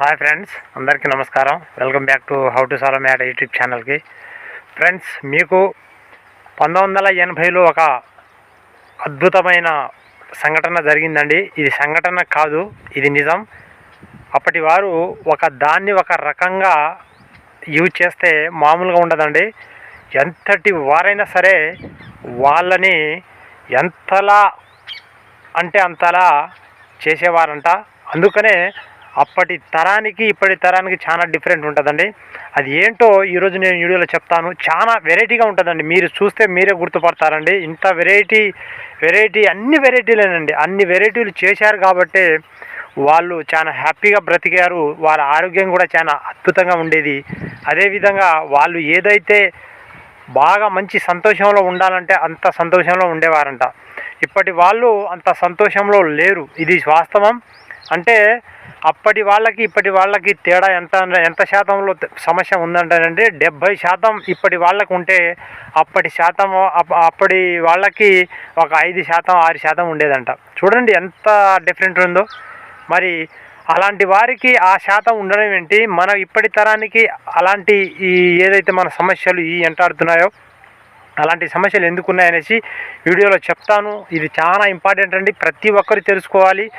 Hi friends అందరికీ నమస్కారం. Welcome back to how to solve math YouTube ఛానల్కి. Friends మీకు పంతొమ్మిది వందల ఎనభైలో ఒక అద్భుతమైన సంఘటన జరిగిందండి. ఇది సంఘటన కాదు ఇది నిజం. అప్పటి వారు ఒక దాన్ని ఒక రకంగా యూజ్ చేస్తే మామూలుగా ఉండదండి. ఎంతటి వారైనా సరే వాళ్ళని ఎంతలా అంటే అంతలా చేసేవారంట. అందుకనే అప్పటి తరానికి ఇప్పటి తరానికి చాలా డిఫరెంట్ ఉంటుందండి. అది ఏంటో ఈరోజు నేను వీడియోలో చెప్తాను. చాలా వెరైటీగా ఉంటుందండి. మీరు చూస్తే మీరే గుర్తుపడతారండి. ఇంత వెరైటీ వెరైటీ అన్ని వెరైటీలేనండి అన్ని వెరైటీలు చేశారు కాబట్టే వాళ్ళు చాలా హ్యాపీగా బ్రతికారు. వాళ్ళ ఆరోగ్యం కూడా చాలా అద్భుతంగా ఉండేది. అదేవిధంగా వాళ్ళు ఏదైతే బాగా మంచి సంతోషంలో ఉండాలంటే అంత సంతోషంలో ఉండేవారంట. ఇప్పటి వాళ్ళు అంత సంతోషంలో లేరు. ఇది వాస్తవం. అంటే అప్పటి వాళ్ళకి ఇప్పటి వాళ్ళకి తేడా ఎంత ఎంత శాతంలో సమస్య ఉందంటారంటే డెబ్భై శాతం ఇప్పటి వాళ్ళకు ఉంటే అప్పటి శాతం అప్పటి వాళ్ళకి ఒక ఐదు శాతం ఆరు శాతం ఉండేదంట. చూడండి ఎంత డిఫరెంట్ ఉందో. మరి అలాంటి వారికి ఆ శాతం ఉండడం ఏంటి? మన ఇప్పటి తరానికి అలాంటి ఈ ఏదైతే మన సమస్యలు ఈ ఎంటాడుతున్నాయో అలాంటి సమస్యలు ఎందుకున్నాయనేసి వీడియోలో చెప్తాను. ఇది చాలా ఇంపార్టెంట్ అండి. ప్రతి ఒక్కరు తెలుసుకోవాలి.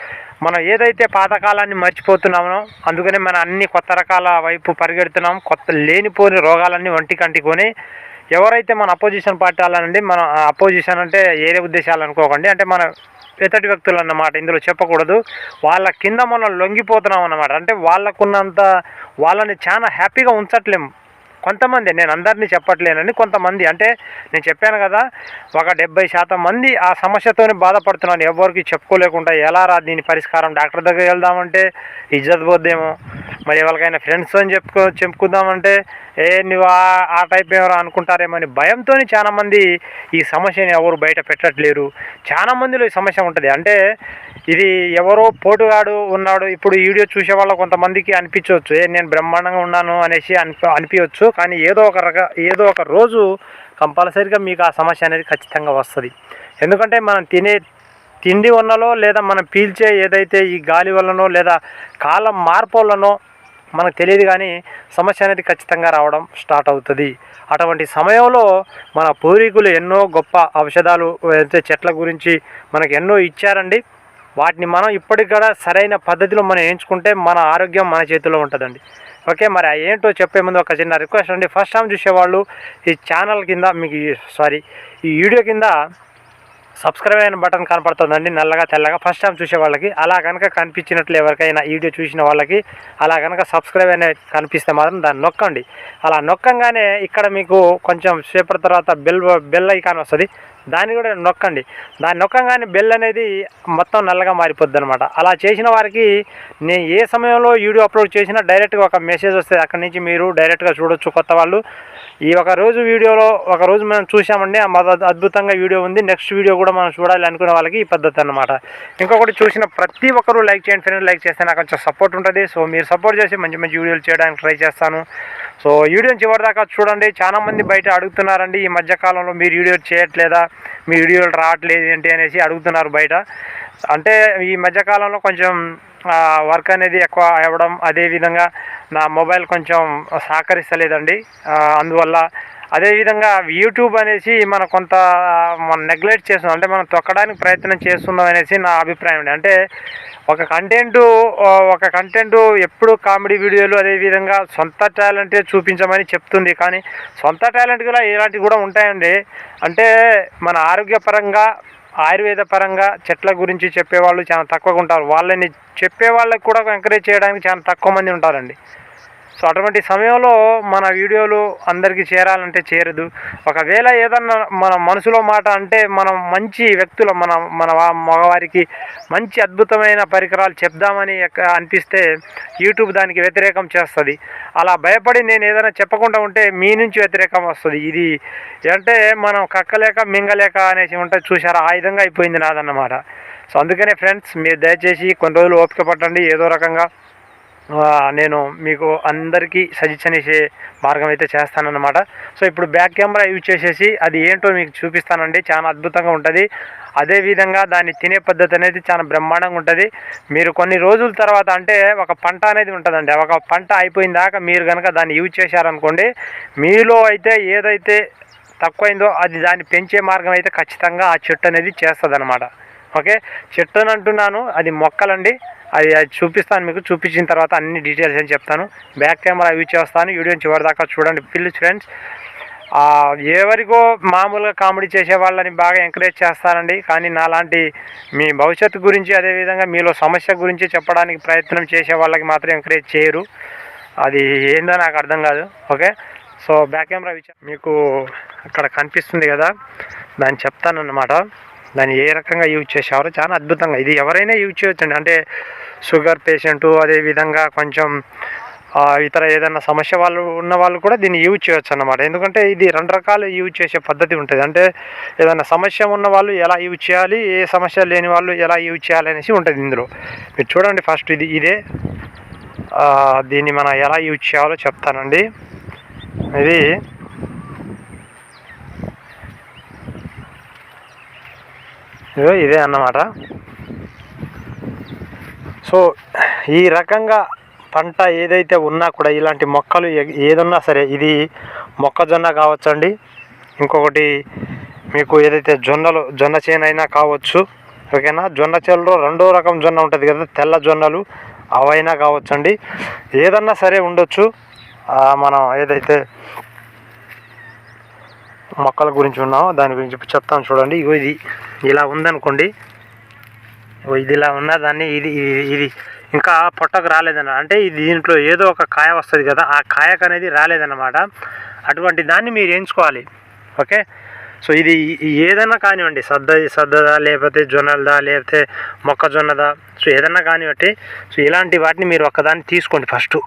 మనం ఏదైతే పాతకాలాన్ని మర్చిపోతున్నామో అందుకనే మన అన్ని కొత్త రకాల వైపు పరిగెడుతున్నాం కొత్త లేనిపోని రోగాలన్నీ ఒంటికి అంటుకొని ఎవరైతే మన అపోజిషన్ పార్టీ వాళ్ళనండి మన అపోజిషన్ అంటే ఏరే ఉద్దేశాలు అనుకోకండి అంటే మన ఎతటి వ్యక్తులు అన్నమాట ఇందులో చెప్పకూడదు వాళ్ళ కింద మనం లొంగిపోతున్నాం అన్నమాట అంటే వాళ్ళకున్నంత వాళ్ళని చాలా హ్యాపీగా ఉంచట్లేము కొంతమంది నేను అందరినీ చెప్పట్లేనని కొంతమంది. అంటే నేను చెప్పాను కదా ఒక డెబ్బై శాతం మంది ఆ సమస్యతోనే బాధపడుతున్నాను. ఎవరికి చెప్పుకోలేకుండా ఎలా రా దీని పరిష్కారం? డాక్టర్ దగ్గర వెళ్దామంటే ఇజ్జత్ పోద్దేమో. మరి ఎవరికైనా ఫ్రెండ్స్ అని చెప్పుకో చెప్పుకుందామంటే ఏ నువ్వు ఆ- టైప్ ఎవరో అనుకుంటారేమో అని భయంతో చాలామంది ఈ సమస్యని ఎవరు బయట పెట్టట్లేరు. చాలా మందిలో ఈ సమస్య ఉంటుంది. అంటే ఇది ఎవరో పోటుగాడు ఉన్నాడు. ఇప్పుడు వీడియో చూసే వాళ్ళ కొంతమందికి అనిపించవచ్చు. ఏ నేను బ్రహ్మాండంగా ఉన్నాను అనేసి అనిపి అనిపించవచ్చు. కానీ ఏదో ఒక రక ఏదో ఒక రోజు కంపల్సరీగా మీకు ఆ సమస్య అనేది ఖచ్చితంగా వస్తుంది. ఎందుకంటే మనం తినే తిండి వల్లనో లేదా మనం పీల్చే ఏదైతే ఈ గాలి వల్లనో లేదా కాలం మార్పు వల్లనో మనకు తెలియదు కానీ సమస్య అనేది ఖచ్చితంగా రావడం స్టార్ట్ అవుతుంది. అటువంటి సమయంలో మన పూర్వీకులు ఎన్నో గొప్ప ఔషధాలు అయితే చెట్ల గురించి మనకు ఎన్నో ఇచ్చారండి వాటిని మనం ఇప్పటికి కూడా సరైన పద్ధతిలో మనం ఎంచుకుంటే మన ఆరోగ్యం మన చేతిలో ఉంటుందండి. ఓకే మరి ఆ ఏంటో చెప్పే ముందు ఒక చిన్న రిక్వెస్ట్ అండి. ఫస్ట్ టైం చూసేవాళ్ళు ఈ ఛానల్ కింద మీకు సారీ ఈ వీడియో కింద సబ్స్క్రైబ్ అయిన బటన్ కనపడుతుందండి నల్లగా తెల్లగా. ఫస్ట్ టైం చూసే వాళ్ళకి అలా కనుక కనిపించినట్లు ఎవరికైనా వీడియో చూసిన వాళ్ళకి అలా కనుక సబ్స్క్రైబ్ అనే కనిపిస్తే మాత్రం దాన్ని నొక్కండి. అలా నొక్కంగానే ఇక్కడ మీకు కొంచెం సేపటి తర్వాత బెల్ బెల్ ఐకాన్ వస్తుంది. దాన్ని కూడా నొక్కండి. దాన్ని నొక్కంగానే బెల్ అనేది మొత్తం నల్లగా మారిపోద్ది అనమాట అలా చేసిన వారికి నేను ఏ సమయంలో వీడియో అప్లోడ్ చేసినా డైరెక్ట్గా ఒక మెసేజ్ వస్తుంది. అక్కడి నుంచి మీరు డైరెక్ట్గా చూడొచ్చు కొత్త వాళ్ళు. ఈ ఒక రోజు వీడియోలో ఒక రోజు మనం చూసామండి ఆ మొద అద్భుతంగా వీడియో ఉంది. నెక్స్ట్ వీడియో కూడా మనం చూడాలి అనుకునే వాళ్ళకి ఈ పద్ధతి అన్నమాట. ఇంకొకటి చూసిన ప్రతి ఒక్కరూ లైక్ చేయండి ఫ్రెండ్ లైక్ చేస్తే నాకు కొంచెం సపోర్ట్ ఉంటుంది. సో మీరు సపోర్ట్ చేసి మంచి మంచి వీడియోలు చేయడానికి ట్రై చేస్తాను. సో వీడియో చివరిదాకా చూడండి. చాలా మంది బయట అడుగుతున్నారండి ఈ మధ్యకాలంలో మీరు వీడియో చేయట్లేదా? మీ వీడియోలు రావట్లేదు ఏంటి అనేసి అడుగుతున్నారు బయట. అంటే ఈ మధ్యకాలంలో కొంచెం వర్క్ అనేది ఎక్కువ అవ్వడం అదేవిధంగా నా మొబైల్ కొంచెం సహకరిస్తలేదండి. అందువల్ల అదేవిధంగా యూట్యూబ్ అనేసి మనం కొంత మనం నెగ్లెక్ట్ చేస్తున్నాం. అంటే మనం తొక్కడానికి ప్రయత్నం చేస్తున్నాం అనేసి నా అభిప్రాయం అండి. అంటే ఒక కంటెంట్ ఒక కంటెంట్ ఎప్పుడు కామెడీ వీడియోలు అదేవిధంగా సొంత టాలెంటే చూపించమని చెప్తుంది. కానీ సొంత టాలెంట్ కూడా ఇలాంటివి కూడా ఉంటాయండి. అంటే మన ఆరోగ్యపరంగా ఆయుర్వేద పరంగా చెట్ల గురించి చెప్పేవాళ్ళు చాలా తక్కువగా ఉంటారు. వాళ్ళని చెప్పే వాళ్ళకి కూడా ఎంకరేజ్ చేయడానికి చాలా తక్కువ మంది ఉంటారండి. సో అటువంటి సమయంలో మన వీడియోలు అందరికీ చేరాలంటే చేరదు. ఒకవేళ ఏదన్నా మన మనసులో మాట అంటే మనం మంచి వ్యక్తులు మన మన మగవారికి మంచి అద్భుతమైన పరికరాలు చెప్దామని అనిపిస్తే యూట్యూబ్ దానికి వ్యతిరేకం చేస్తుంది. అలా భయపడి నేను ఏదైనా చెప్పకుండా ఉంటే మీ నుంచి వ్యతిరేకం వస్తుంది. ఇది అంటే మనం కక్కలేక మింగలేక అనేసి ఉంటే చూసారా ఆ విధంగా అయిపోయింది నాదన్నమాట. సో అందుకనే ఫ్రెండ్స్ మీరు దయచేసి కొన్ని రోజులు ఓపిక పట్టండి. ఏదో రకంగా నేను మీకు అందరికీ సజెషన్ ఇచ్చే మార్గం అయితే చేస్తానన్నమాట. సో ఇప్పుడు బ్యాక్ కెమెరా యూజ్ చేసేసి అది ఏంటో మీకు చూపిస్తానండి. చాలా అద్భుతంగా ఉంటుంది. అదేవిధంగా దాన్ని తినే పద్ధతి అనేది చాలా బ్రహ్మాండంగా ఉంటుంది. మీరు కొన్ని రోజుల తర్వాత అంటే ఒక పంట అనేది ఉంటుందండి. ఒక పంట అయిపోయిన దాకా మీరు కనుక దాన్ని యూజ్ చేశారనుకోండి మీలో అయితే ఏదైతే తక్కువైందో అది దాన్ని పెంచే మార్గం అయితే ఖచ్చితంగా ఆ చెట్టు అనేది చేస్తుంది ఓకే? చెట్టు అని అంటున్నాను. అది మొక్కలండి. అది అది చూపిస్తాను మీకు. చూపించిన తర్వాత అన్ని డీటెయిల్స్ అని చెప్తాను. బ్యాక్ కెమెరా యూజ్ చేస్తాను. వీడియో చివరి దాకా చూడండి. పిల్లి ఫ్రెండ్స్ ఎవరికో మామూలుగా కామెడీ చేసే వాళ్ళని బాగా ఎంకరేజ్ చేస్తానండి. కానీ నాలాంటి మీ భవిష్యత్తు గురించి అదేవిధంగా మీలో సమస్య గురించి చెప్పడానికి ప్రయత్నం చేసే వాళ్ళకి మాత్రం ఎంకరేజ్ చేయరు. అది ఏందో నాకు అర్థం కాదు. ఓకే? సో బ్యాక్ కెమెరా మీకు అక్కడ కనిపిస్తుంది కదా? దాన్ని చెప్తానన్నమాట. దాన్ని ఏ రకంగా యూజ్ చేసేవారో చాలా అద్భుతంగా. ఇది ఎవరైనా యూజ్ చేయొచ్చండి. అంటే షుగర్ పేషెంటు అదేవిధంగా కొంచెం ఇతర ఏదైనా సమస్య వాళ్ళు ఉన్న వాళ్ళు కూడా దీన్ని యూజ్ చేయొచ్చు అన్నమాట ఎందుకంటే ఇది రెండు రకాలు యూజ్ చేసే పద్ధతి ఉంటుంది. అంటే ఏదైనా సమస్య ఉన్న వాళ్ళు ఎలా యూజ్ చేయాలి ఏ సమస్య లేని వాళ్ళు ఎలా యూజ్ చేయాలి అనేసి ఉంటుంది ఇందులో. మీరు చూడండి ఫస్ట్ ఇది ఇదే. దీన్ని మనం ఎలా యూజ్ చేయాలో చెప్తానండి. ఇది ఇదో ఇదే అన్నమాట. సో ఈ రకంగా పంట ఏదైతే ఉన్నా కూడా ఇలాంటి మొక్కలు ఏదన్నా సరే ఇది మొక్కజొన్న కావచ్చండి. ఇంకొకటి మీకు ఏదైతే జొన్నలు జొన్న చేను అయినా కావచ్చు ఓకేనా? జొన్న చేనులో రెండో రకం జొన్న ఉంటుంది కదా తెల్ల జొన్నలు అవైనా కావచ్చండి. ఏదన్నా సరే ఉండొచ్చు. మనం ఏదైతే మొక్కల గురించి ఉన్నామో దాని గురించి చెప్తాను చూడండి. ఇగో ఇది ఇలా ఉందనుకోండి. ఇది ఇలా ఉన్న దాన్ని ఇది ఇది- ఇంకా పొట్టకు రాలేదన్న అంటే ఇది దీంట్లో ఏదో ఒక కాయ వస్తుంది కదా ఆ కాయకు అనేది రాలేదన్నమాట. అటువంటి దాన్ని మీరు ఎంచుకోవాలి. ఓకే? సో ఇది ఏదైనా కానివ్వండి సద్ద సద్దదా లేకపోతే జొన్నలదా లేకపోతే మొక్కజొన్నదా సో ఏదైనా కానివ్వండి. సో ఇలాంటి వాటిని మీరు ఒక్కదాన్ని తీసుకోండి ఫస్ట్.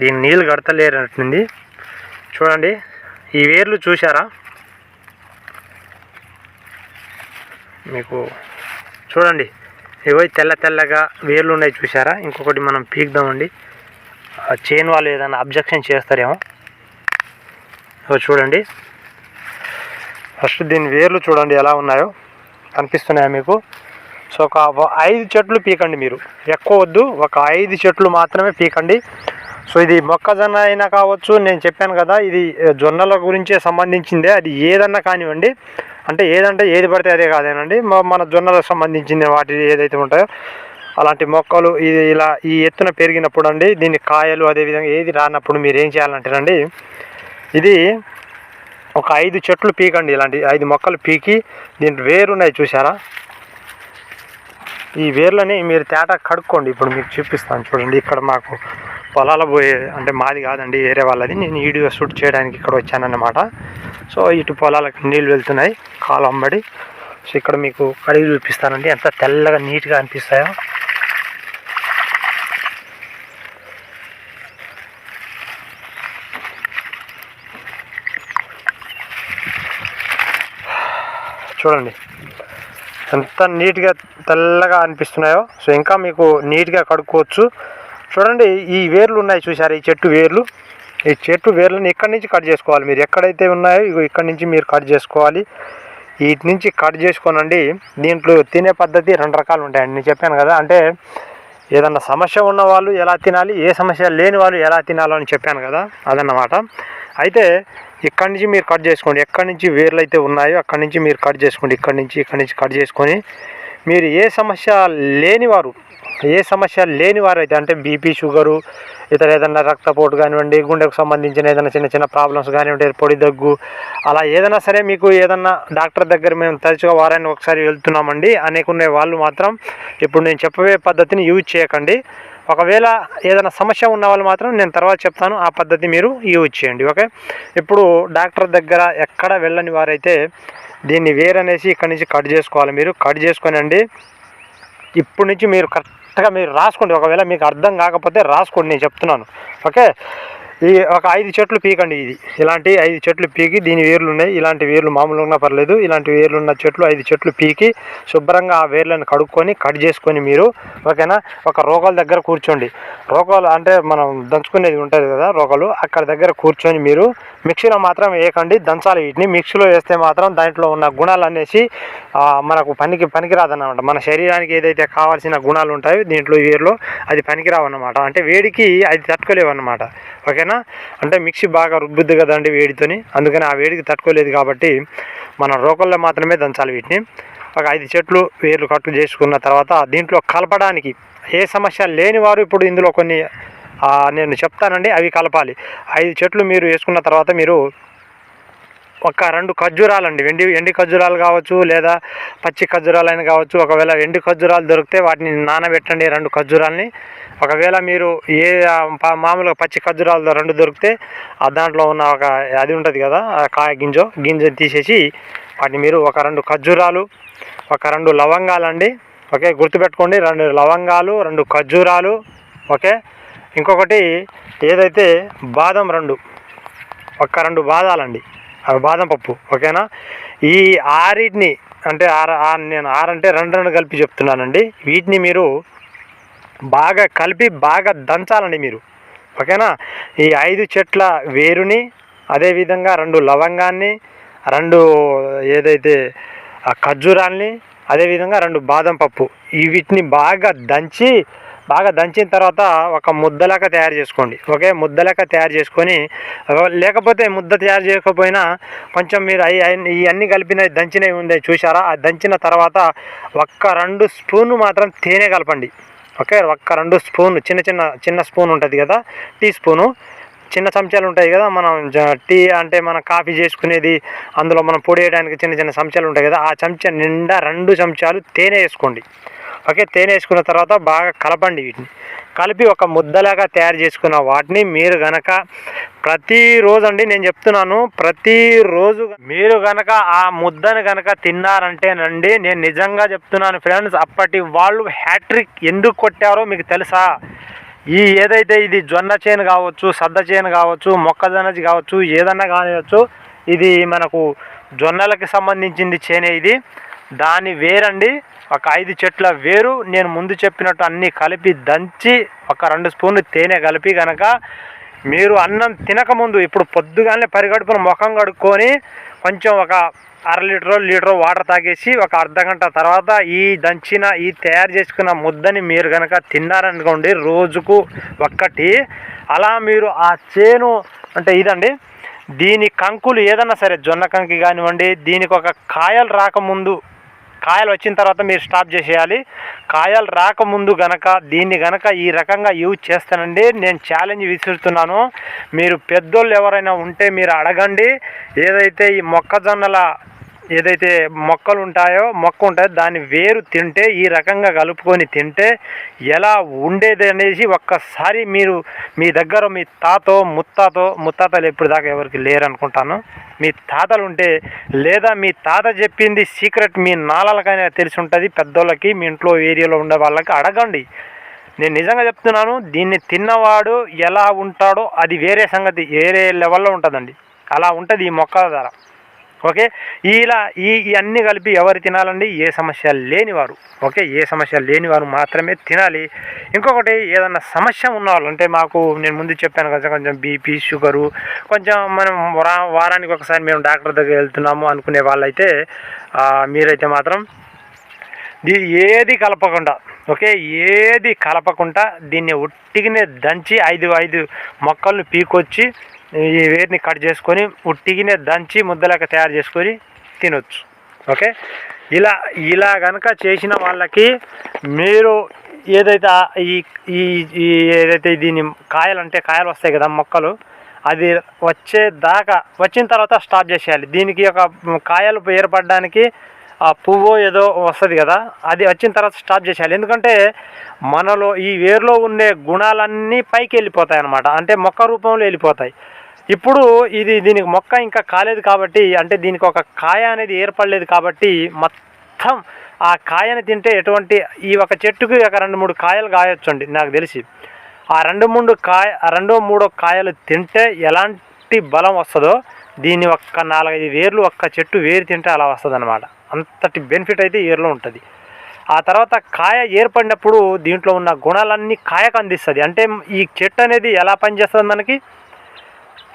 దీన్ని నీళ్ళు కడతలేరట్టుంది చూడండి ఈ వేర్లు చూసారా మీకు చూడండి ఇగో తెల్ల తెల్లగా వేర్లు ఉన్నాయి చూసారా ఇంకొకటి మనం పీకుదామండి. ఆ చైన్ వాళ్ళు ఏదైనా అబ్జెక్షన్ చేస్తారేమో. చూడండి. ఫస్ట్ దీని వేర్లు చూడండి ఎలా ఉన్నాయో. కనిపిస్తున్నాయా మీకు? సో ఒక ఐదు చెట్లు పీకండి మీరు. ఎక్కువ వద్దు ఒక ఐదు చెట్లు మాత్రమే పీకండి. సో ఇది మొక్కజొన్న అయినా కావచ్చు నేను చెప్పాను కదా ఇది జొన్నల గురించే సంబంధించిందే అది ఏదన్నా కానివ్వండి అంటే ఏదంటే ఏది పడితే అదే కాదేనండి మన జొన్నలకు సంబంధించింది వాటి ఏదైతే ఉంటాయో అలాంటి మొక్కలు ఇది ఇలా ఈ ఎత్తున పెరిగినప్పుడు అండి దీని కాయలు అదేవిధంగా ఏది రానప్పుడు మీరు ఏం చేయాలంటేనండి ఇది ఒక ఐదు చెట్లు పీకండి ఇలాంటి ఐదు మొక్కలు పీకి దీని వేరు ఉన్నాయి చూసారా ఈ వేర్లని మీరు తేట కడుక్కోండి. ఇప్పుడు మీకు చూపిస్తాను చూడండి. ఇక్కడ మాకు పొలాల పోయే అంటే మాది కాదండి వేరే వాళ్ళది. నేను వీడియో షూట్ చేయడానికి ఇక్కడ వచ్చానన్నమాట. సో ఇటు పొలాలకు నీళ్ళు వెళ్తున్నాయి కాలు అమ్మడి. సో ఇక్కడ మీకు కడిగి చూపిస్తానండి. ఎంత తెల్లగా నీట్గా అనిపిస్తాయో. చూడండి. ఎంత నీట్గా తెల్లగా అనిపిస్తున్నాయో. సో ఇంకా మీకు నీట్గా కడుక్కోవచ్చు. చూడండి ఈ వేర్లు ఉన్నాయి చూసారు ఈ చెట్టు వేర్లు. ఈ చెట్టు వేర్లను ఇక్కడి నుంచి కట్ చేసుకోవాలి మీరు. ఎక్కడైతే ఉన్నాయో ఇక్కడి నుంచి మీరు కట్ చేసుకోవాలి. వీటి నుంచి కట్ చేసుకోనండి. దీంట్లో తినే పద్ధతి రెండు రకాలు ఉంటాయండి. నేను చెప్పాను కదా అంటే ఏదన్నా సమస్య ఉన్న వాళ్ళు ఎలా తినాలి ఏ సమస్య లేని వాళ్ళు ఎలా తినాలో అని చెప్పాను కదా అదన్నమాట. అయితే ఇక్కడి నుంచి మీరు కట్ చేసుకోండి. ఎక్కడి నుంచి వేర్లు అయితే ఉన్నాయో అక్కడి నుంచి మీరు కట్ చేసుకోండి. ఇక్కడి నుంచి ఇక్కడి నుంచి కట్ చేసుకొని మీరు ఏ సమస్య లేనివారు ఏ సమస్య లేని అయితే అంటే బీపీ షుగరు ఇతర ఏదైనా రక్తపోటు కానివ్వండి గుండెకు సంబంధించిన ఏదైనా చిన్న చిన్న ప్రాబ్లమ్స్ కానివ్వండి పొడి దగ్గు అలా ఏదైనా సరే మీకు ఏదన్నా డాక్టర్ దగ్గర మేము తరచుగా వారాన్ని ఒకసారి వెళ్తున్నామండి. అనేకునే వాళ్ళు మాత్రం ఇప్పుడు నేను చెప్పబోయే పద్ధతిని యూజ్ చేయకండి. ఒకవేళ ఏదైనా సమస్య ఉన్న వాళ్ళు మాత్రం నేను తర్వాత చెప్తాను. ఆ పద్ధతి మీరు యూజ్ చేయండి. ఓకే? ఇప్పుడు డాక్టర్ దగ్గర ఎక్కడ వెళ్ళని వారైతే దీన్ని వేరనేసి ఇక్కడి నుంచి కట్ చేసుకోవాలి. మీరు కట్ చేసుకోనండి. ఇప్పటి నుంచి మీరు కరెక్ట్గా మీరు రాసుకోండి. ఒకవేళ మీకు అర్థం కాకపోతే రాసుకోండి. నేను చెప్తున్నాను. ఓకే? ఈ ఒక ఐదు చెట్లు పీకండి ఇది. ఇలాంటి ఐదు చెట్లు పీకి దీని వేర్లు ఉన్నాయి. ఇలాంటి వేర్లు మామూలుగా ఉన్నా పర్లేదు. ఇలాంటి వేర్లు ఉన్న చెట్లు ఐదు చెట్లు పీకి శుభ్రంగా ఆ వేర్లను కడుక్కొని కట్ చేసుకొని మీరు ఓకేనా ఒక రోగాల దగ్గర కూర్చోండి. రోగాలు అంటే మనం దంచుకునేది ఉంటుంది కదా రోగాలు అక్కడ దగ్గర కూర్చొని మీరు మిక్సీలో మాత్రం వేయకండి. దంచాలి వీటిని. మిక్సీలో వేస్తే మాత్రం దాంట్లో ఉన్న గుణాలు అనేసి మనకు పనికి పనికిరాదన్నమాట. మన శరీరానికి ఏదైతే కావాల్సిన గుణాలు ఉంటాయో దీంట్లో వేర్లో అది పనికిరావు అన్నమాట అంటే వేడికి అది తట్టుకోలేవు అన్నమాట ఓకేనా? అంటే మిక్సీ బాగా రుబ్బుద్ది కదండి వేడితోని అందుకని ఆ వేడికి తట్టుకోలేదు కాబట్టి మన రోకల్లో మాత్రమే దంచాలి వీటిని. ఒక ఐదు చెట్లు వేర్లు కట్టు చేసుకున్న తర్వాత దీంట్లో కలపడానికి ఏ సమస్య లేని వారు ఇప్పుడు ఇందులో కొన్ని నేను చెప్తానండి అవి కలపాలి. ఐదు చెట్లు మీరు వేసుకున్న తర్వాత మీరు ఒక రెండు ఖర్జూరాలండి. వెండి ఎండి ఖర్జూరాలు కావచ్చు లేదా పచ్చి ఖర్జూరాలు అయినా కావచ్చు ఒకవేళ ఎండి ఖర్జూరాలు దొరికితే వాటిని నానబెట్టండి రెండు ఖర్జూరాలని. ఒకవేళ మీరు ఏ మామూలుగా పచ్చి ఖర్జూరాలు రెండు దొరికితే ఆ దాంట్లో ఉన్న ఒక అది ఉంటుంది కదా ఆ కాయ గింజ గింజని తీసేసి వాటిని మీరు ఒక రెండు ఖర్జూరాలు ఒక రెండు లవంగాలండి. ఓకే గుర్తుపెట్టుకోండి రెండు లవంగాలు రెండు ఖర్జూరాలు ఓకే. ఇంకొకటి ఏదైతే బాదం రెండు ఒక రెండు బాదాలండి. బాదం పప్పు ఓకేనా? ఈ ఆరిటిని అంటే ఆర నేను ఆరంటే రెండు రెండు కలిపి చెప్తున్నానండి. వీటిని మీరు బాగా కలిపి బాగా దంచాలండి మీరు ఓకేనా? ఈ ఐదు చెట్ల వేరుని అదేవిధంగా రెండు లవంగాన్ని రెండు ఏదైతే ఖర్జూరాన్ని ఖర్జూరాల్ని అదేవిధంగా రెండు బాదం పప్పు వీటిని బాగా దంచి బాగా దంచిన తర్వాత ఒక ముద్దలాగా తయారు చేసుకోండి. ఓకే? ముద్దలాగా తయారు చేసుకొని లేకపోతే ముద్ద తయారు చేయకపోయినా కొంచెం మీరు అవి ఇవన్నీ కలిపిన దంచినవి ఉండే చూసారా ఆ దంచిన తర్వాత ఒక్క రెండు స్పూన్ మాత్రం తేనె కలపండి. ఓకే? ఒక్క రెండు స్పూన్ చిన్న చిన్న చిన్న స్పూన్ ఉంటుంది కదా? Teaspoon. చిన్న చెంచాలు ఉంటాయి కదా? మనం టీ అంటే మనం కాఫీ చేసుకునేది అందులో మనం పొడి వేయడానికి చిన్న చిన్న చెంచాలు ఉంటాయి కదా? ఆ చెంచా నిండా రెండు చెంచాలు తేనె వేసుకోండి. ఓకే తేనె వేసుకున్న తర్వాత బాగా కలపండి వీటిని. కలిపి ఒక ముద్దలాగా తయారు చేసుకున్న వాటిని మీరు గనక ప్రతిరోజు అండి నేను చెప్తున్నాను ప్రతిరోజు మీరు గనక ఆ ముద్దను గనక తిన్నారంటేనండి నేను నిజంగా చెప్తున్నాను ఫ్రెండ్స్ అప్పటి వాళ్ళు హ్యాట్రిక్ ఎందుకు కొట్టారో మీకు తెలుసా? ఈ ఏదైతే ఇది జొన్న చేను కావచ్చు సద్ద చేను కావచ్చు మొక్కజొన్నది కావచ్చు ఏదన్నా కానివచ్చు ఇది మనకు జొన్నలకి సంబంధించింది చేనే ఇది. దాని వేరండి ఒక ఐదు చెట్ల వేరు నేను ముందు చెప్పినట్టు అన్నీ కలిపి దంచి ఒక రెండు స్పూన్లు తేనె కలిపి కనుక మీరు అన్నం తినకముందు ఇప్పుడు పొద్దుగానే పరిగడుపున ముఖం కడుక్కొని కొంచెం ఒక అర లీటర్ లీటర్ వాటర్ తాగేసి ఒక అర్ధ గంట తర్వాత ఈ దంచిన ఈ తయారు చేసుకున్న ముద్దని మీరు కనుక తిన్నారనుకోండి రోజుకు ఒక్కటి. అలా మీరు ఆ చేను అంటే ఇదండి దీని కంకులు ఏదన్నా సరే జొన్న కంకి కానివ్వండి దీనికి ఒక కాయలు రాకముందు కాయలు వచ్చిన తర్వాత మీరు స్టాప్ చేసేయాలి. కాయలు రాకముందు గనక దీన్ని గనక ఈ రకంగా యూజ్ చేస్తానండి. నేను ఛాలెంజ్ విసురుతున్నాను. మీరు పెద్దోళ్ళు ఎవరైనా ఉంటే మీరు అడగండి. ఏదైతే ఈ మొక్కజొన్నల ఏదైతే మొక్కలు ఉంటాయో మొక్క ఉంటాయో దాన్ని వేరు తింటే ఈ రకంగా కలుపుకొని తింటే ఎలా ఉండేది అనేసి ఒక్కసారి మీరు మీ దగ్గర మీ తాతో ముత్తాతో ముత్తాతలు ఎప్పుడు దాకా ఎవరికి లేరు అనుకుంటాను మీ తాతలు ఉంటే లేదా మీ తాత చెప్పింది సీక్రెట్ మీ నాలకైనా తెలిసి ఉంటుంది పెద్దోళ్ళకి మీ ఇంట్లో ఏరియాలో ఉండే వాళ్ళకి అడగండి. నేను నిజంగా చెప్తున్నాను దీన్ని తిన్నవాడు ఎలా ఉంటాడో అది వేరే సంగతి వేరే లెవెల్లో ఉంటుందండి. అలా ఉంటుంది ఈ మొక్కల ధర ఓకే? ఇలా ఈ ఇవన్నీ కలిపి ఎవరు తినాలండి? ఏ సమస్య లేనివారు. ఓకే? ఏ సమస్య లేనివారు మాత్రమే తినాలి. ఇంకొకటి ఏదన్నా సమస్య ఉన్నవాళ్ళు అంటే మాకు నేను ముందు చెప్పాను కదా కొంచెం బీపీ షుగరు కొంచెం మనం వరా వారానికి ఒకసారి మేము డాక్టర్ దగ్గర వెళ్తున్నాము అనుకునే వాళ్ళైతే మీరైతే మాత్రం దీ ఏది కలపకుండా ఓకే? ఏది కలపకుండా దీన్ని ఉట్టిగానే దంచి ఐదు ఐదు మొక్కలను పీకొచ్చి ఈ వేరుని కట్ చేసుకొని ఉట్టిగానే దంచి ముద్దలాగా తయారు చేసుకొని తినొచ్చు. ఓకే? ఇలా ఇలా కనుక చేసిన వాళ్ళకి మీరు ఏదైతే ఈ ఈ ఏదైతే దీని కాయలు అంటే కాయలు వస్తాయి కదా మొక్కలు అది వచ్చే దాకా వచ్చిన తర్వాత స్టాప్ చేసేయాలి. దీనికి ఒక కాయలు ఏర్పడడానికి ఆ పువ్వు ఏదో వస్తుంది కదా అది వచ్చిన తర్వాత స్టాప్ చేసేయాలి. ఎందుకంటే మనలో ఈ వేరులో ఉండే గుణాలన్నీ పైకి వెళ్ళిపోతాయి అన్నమాట. అంటే మొక్క రూపంలో వెళ్ళిపోతాయి. ఇప్పుడు ఇది దీనికి మొక్క ఇంకా కాలేదు కాబట్టి అంటే దీనికి ఒక కాయ అనేది ఏర్పడలేదు కాబట్టి మొత్తం ఆ కాయని తింటే ఎటువంటి ఈ ఒక చెట్టుకి ఒక రెండు మూడు కాయలు కాయొచ్చండి నాకు తెలిసి. ఆ రెండు మూడు కాయ రెండో మూడో కాయలు తింటే ఎలాంటి బలం వస్తుందో దీని ఒక్క నాలుగైదు వేర్లు ఒక్క చెట్టు వేరు తింటే అలా వస్తుంది అనమాట అంతటి బెనిఫిట్ అయితే ఏర్లో ఉంటుంది. ఆ తర్వాత కాయ ఏర్పడినప్పుడు దీంట్లో ఉన్న గుణాలన్నీ కాయకు అందిస్తుంది. అంటే ఈ చెట్టు అనేది ఎలా పనిచేస్తుంది మనకి?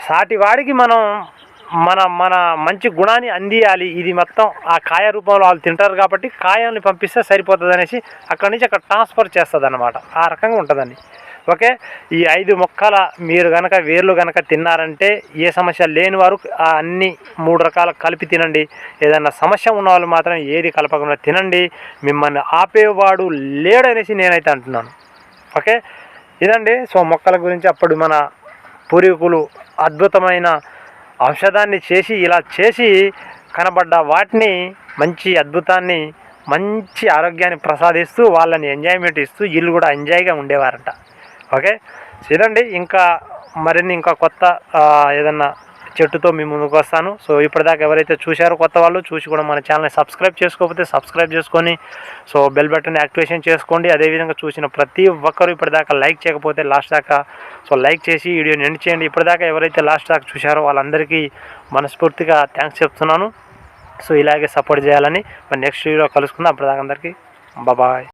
సాటివాడికి మనం మన మన మంచి గుణాన్ని అందియాలి. ఇది మొత్తం ఆ కాయ రూపంలో వాళ్ళు తింటారు కాబట్టి కాయల్ని పంపిస్తే సరిపోతుంది అనేసి అక్కడి నుంచి అక్కడ ట్రాన్స్ఫర్ చేస్తుంది అనమాట ఆ రకంగా ఉంటుందండి. ఓకే? ఈ ఐదు మొక్కల మీరు కనుక వేర్లు కనుక తిన్నారంటే ఏ సమస్య లేని వారు అన్ని మూడు రకాల కలిపి తినండి. ఏదైనా సమస్య ఉన్న వాళ్ళు మాత్రం ఏది కలపకుండా తినండి. మిమ్మల్ని ఆపేవాడు లేడనేసి నేనైతే అంటున్నాను. ఓకే? ఇదండి. సో మొక్కల గురించి అప్పుడు మన పూర్వీకులు అద్భుతమైన ఔషధాన్ని చేసి ఇలా చేసి కనబడ్డ వాటిని మంచి అద్భుతాన్ని మంచి ఆరోగ్యాన్ని ప్రసాదిస్తూ వాళ్ళని ఎంజాయ్మెంట్ ఇస్తూ వీళ్ళు కూడా ఎంజాయ్గా ఉండేవారంట. ఓకే? సో ఇదండి. ఇంకా మరిన్ని ఇంకా కొత్త ఏదన్నా చెట్టుతో మీ ముందుకు వస్తాను. సో ఇప్పటిదాకా ఎవరైతే చూశారో కొత్త వాళ్ళు చూసి కూడా మన ఛానల్ని సబ్స్క్రైబ్ చేసుకోకపోతే సబ్స్క్రైబ్ చేసుకొని సో బెల్ బటన్ యాక్టివేషన్ చేసుకోండి. అదేవిధంగా చూసిన ప్రతి ఒక్కరు ఇప్పటిదాకా లైక్ చేయకపోతే లాస్ట్ దాకా సో లైక్ చేసి వీడియోని ఎండ్ చేయండి. ఇప్పటిదాకా ఎవరైతే లాస్ట్ దాకా చూశారో వాళ్ళందరికీ మనస్ఫూర్తిగా థ్యాంక్స్ చెప్తున్నాను. సో ఇలాగే సపోర్ట్ చేయాలని మరి నెక్స్ట్ వీడియో కలుసుకుందాం. అప్పటిదాకా అందరికీ బాబాయ్.